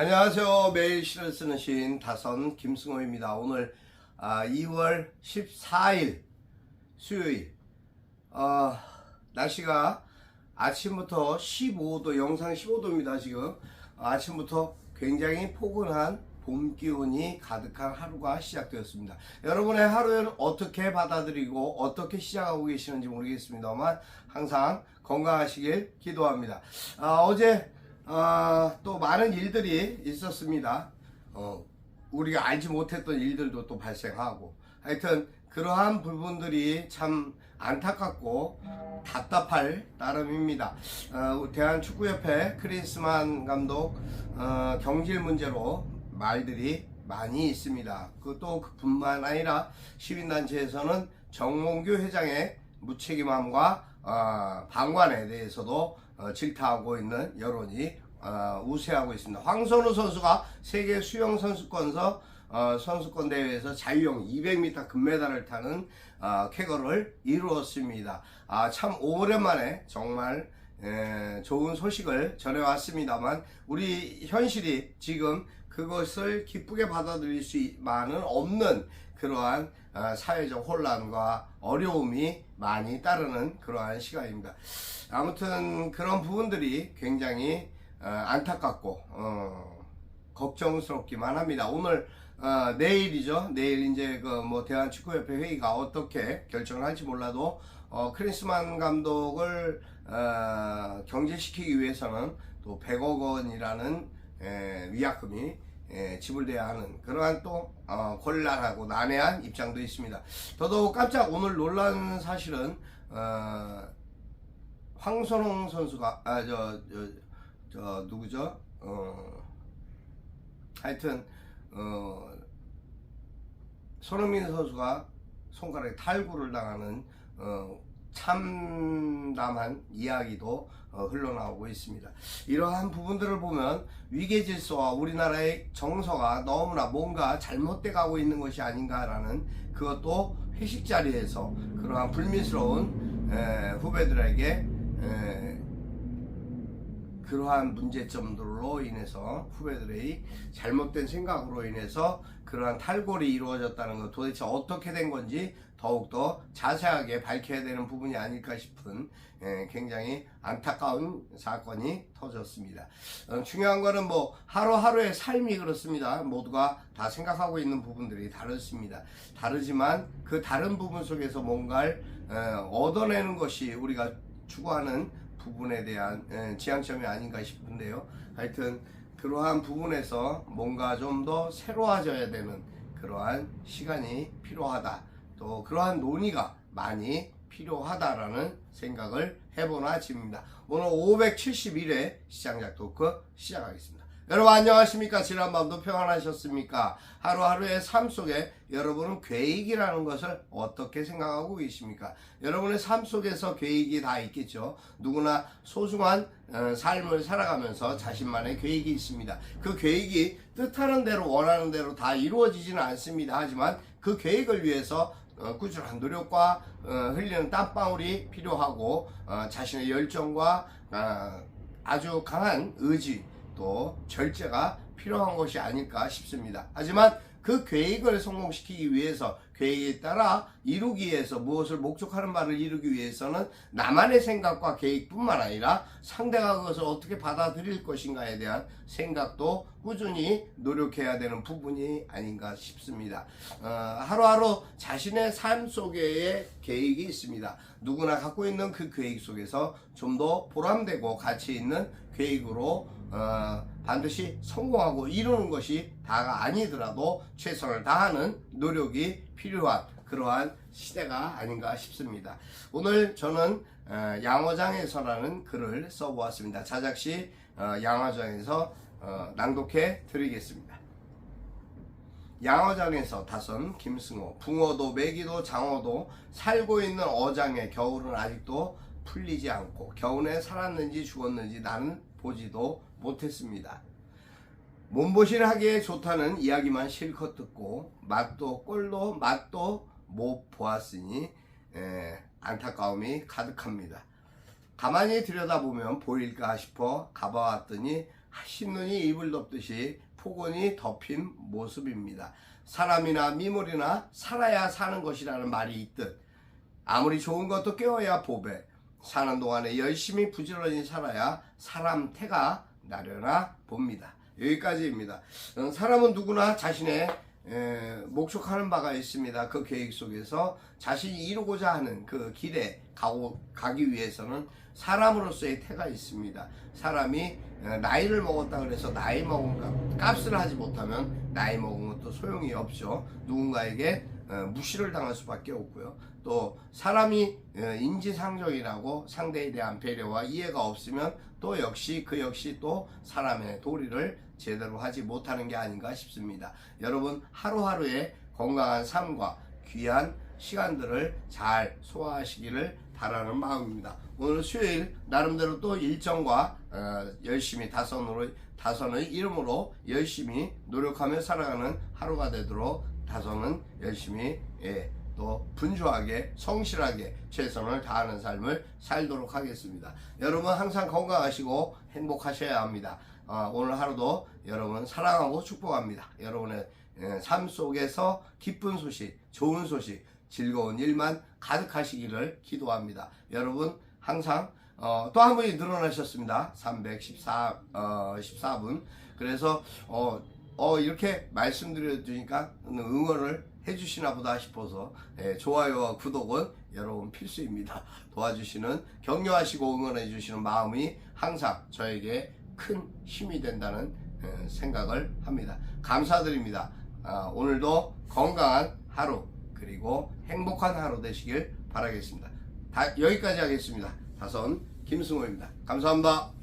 안녕하세요. 매일 시를 쓰는 시인 다선 김승호입니다. 오늘 아, 2월 14일 수요일 어, 날씨가 아침부터 15도 영상 15도입니다. 지금 아침부터 굉장히 포근한 봄 기운이 가득한 하루가 시작되었습니다. 여러분의 하루는 어떻게 받아들이고 어떻게 시작하고 계시는지 모르겠습니다만 항상 건강하시길 기도합니다. 아, 어제 아, 또 많은 일들이 있었습니다. 어, 우리가 알지 못했던 일들도 또 발생하고 하여튼 그러한 부분들이 참 안타깝고 답답할 따름입니다. 어, 대한축구협회 크리스만 감독 어, 경질 문제로 말들이 많이 있습니다. 그것도 그뿐만 아니라 시민단체에서는 정몽규 회장의 무책임함과 어, 방관에 대해서도 어, 질타하고 있는 여론이 어, 우세하고 있습니다. 황선우 선수가 세계 수영 선수권서 어, 선수권 대회에서 자유형 200m 금메달을 타는 어, 쾌거를 이루었습니다. 아, 참 오랜만에 정말 에, 좋은 소식을 전해왔습니다만 우리 현실이 지금 그것을 기쁘게 받아들일 수만은 없는 그러한 어, 사회적 혼란과 어려움이 많이 따르는 그러한 시간입니다. 아무튼 그런 부분들이 굉장히 어, 안타깝고 어, 걱정스럽기만 합니다. 오늘 어, 내일이죠. 내일 이제 그 뭐 대한축구협회 회의가 어떻게 결정을 할지 몰라도 어, 크리스만 감독을 어, 경질시키기 위해서는 또 100억 원이라는 에, 위약금이 에, 지불돼야 하는 그러한 또 어, 곤란하고 난해한 입장도 있습니다. 더더욱 깜짝 오늘 놀란 사실은 어, 황선홍 선수가 아저저저 누구죠? 어 하여튼 어 손흥민 선수가 손가락에 탈구를 당하는 어 참담한 이야기도 어, 흘러나오고 있습니다. 이러한 부분들을 보면 위계 질서와 우리나라의 정서가 너무나 뭔가 잘못돼 가고 있는 것이 아닌가라는 그것도 회식 자리에서 그러한 불미스러운 에, 후배들에게 에, 그러한 문제점들로 인해서 후배들의 잘못된 생각으로 인해서 그러한 탈골이 이루어졌다는 것 도대체 어떻게 된 건지 더욱더 자세하게 밝혀야 되는 부분이 아닐까 싶은 예, 굉장히 안타까운 사건이 터졌습니다. 어, 중요한 거는 뭐 하루하루의 삶이 그렇습니다. 모두가 다 생각하고 있는 부분들이 다르습니다. 다르지만 그 다른 부분 속에서 뭔가를 어, 얻어내는 것이 우리가 추구하는 부분에 대한 예, 지향점이 아닌가 싶은데요. 하여튼 그러한 부분에서 뭔가 좀 더 새로워져야 되는 그러한 시간이 필요하다. 또 그러한 논의가 많이 필요하다라는 생각을 해보나 집니다. 오늘 571회 시장작 토크 시작하겠습니다. 여러분 안녕하십니까? 지난 밤도 평안하셨습니까? 하루하루의 삶 속에 여러분은 계획이라는 것을 어떻게 생각하고 계십니까? 여러분의 삶 속에서 계획이 다 있겠죠. 누구나 소중한 어, 삶을 살아가면서 자신만의 계획이 있습니다. 그 계획이 뜻하는 대로 원하는 대로 다 이루어지지는 않습니다. 하지만 그 계획을 위해서 어, 꾸준한 노력과 어, 흘리는 땀방울이 필요하고 어, 자신의 열정과 어, 아주 강한 의지 또 절제가 필요한 것이 아닐까 싶습니다. 하지만 그 계획을 성공시키기 위해서 계획에 따라 이루기 위해서 무엇을 목적하는 바를 이루기 위해서는 나만의 생각과 계획뿐만 아니라 상대가 그것을 어떻게 받아들일 것인가에 대한 생각도 꾸준히 노력해야 되는 부분이 아닌가 싶습니다. 어, 하루하루 자신의 삶 속에의 계획이 있습니다. 누구나 갖고 있는 그 계획 속에서 좀 더 보람되고 가치 있는 계획으로 어, 반드시 성공하고 이루는 것이 다가 아니더라도 최선을 다하는 노력이 필요한 그러한 시대가 아닌가 싶습니다. 오늘 저는 어, 양어장에서라는 글을 써보았습니다. 자작시 어, 양어장에서 어, 낭독해 드리겠습니다. 양어장에서 다선 김승호 붕어도 메기도 장어도 살고 있는 어장에 겨울은 아직도 풀리지 않고 겨울에 살았는지 죽었는지 나는 보지도 못했습니다. 몸보신 하기에 좋다는 이야기만 실컷 듣고 맛도 꼴도 맛도 못 보았으니 에, 안타까움이 가득합니다. 가만히 들여다보면 보일까 싶어 가봐왔더니 신눈이 이불 덮듯이 폭언이 덮인 모습입니다. 사람이나 미물이나 살아야 사는 것이라는 말이 있듯 아무리 좋은 것도 깨어야 보배. 사는 동안에 열심히 부지런히 살아야 사람 태가 나려나 봅니다. 여기까지입니다. 어, 사람은 누구나 자신의 에, 목적하는 바가 있습니다. 그 계획 속에서 자신이 이루고자 하는 그 길에 가고, 가기 위해서는 사람으로서의 태가 있습니다. 사람이 어, 나이를 먹었다 그래서 나이 먹은 값, 값을 하지 못하면 나이 먹은 것도 소용이 없죠. 누군가에게 어, 무시를 당할 수밖에 없고요. 또 사람이 어, 인지상정이라고 상대에 대한 배려와 이해가 없으면 또 역시 그 역시 또 사람의 도리를 제대로 하지 못하는 게 아닌가 싶습니다. 여러분 하루하루의 건강한 삶과 귀한 시간들을 잘 소화하시기를 바라는 마음입니다. 오늘 수요일 나름대로 또 일정과 어, 열심히 다선으로 다선의 이름으로 열심히 노력하며 살아가는 하루가 되도록 다선은 열심히 예, 또 분주하게 성실하게 최선을 다하는 삶을 살도록 하겠습니다. 여러분 항상 건강하시고 행복하셔야 합니다. 아, 오늘 하루도 여러분 사랑하고 축복합니다. 여러분의 예, 삶 속에서 기쁜 소식, 좋은 소식, 즐거운 일만 가득하시기를 기도합니다. 여러분 항상 어, 또 한 분이 늘어나셨습니다. 314 어, 14분. 그래서 어, 어, 이렇게 말씀드려주니까 응원을 해주시나 보다 싶어서 예, 좋아요와 구독은 여러분 필수입니다. 도와주시는 격려하시고 응원해 주시는 마음이 항상 저에게 큰 힘이 된다는 예, 생각을 합니다. 감사드립니다. 아, 오늘도 건강한 하루 그리고 행복한 하루 되시길 바라겠습니다. 다, 여기까지 하겠습니다. 다선 김승호입니다. 감사합니다.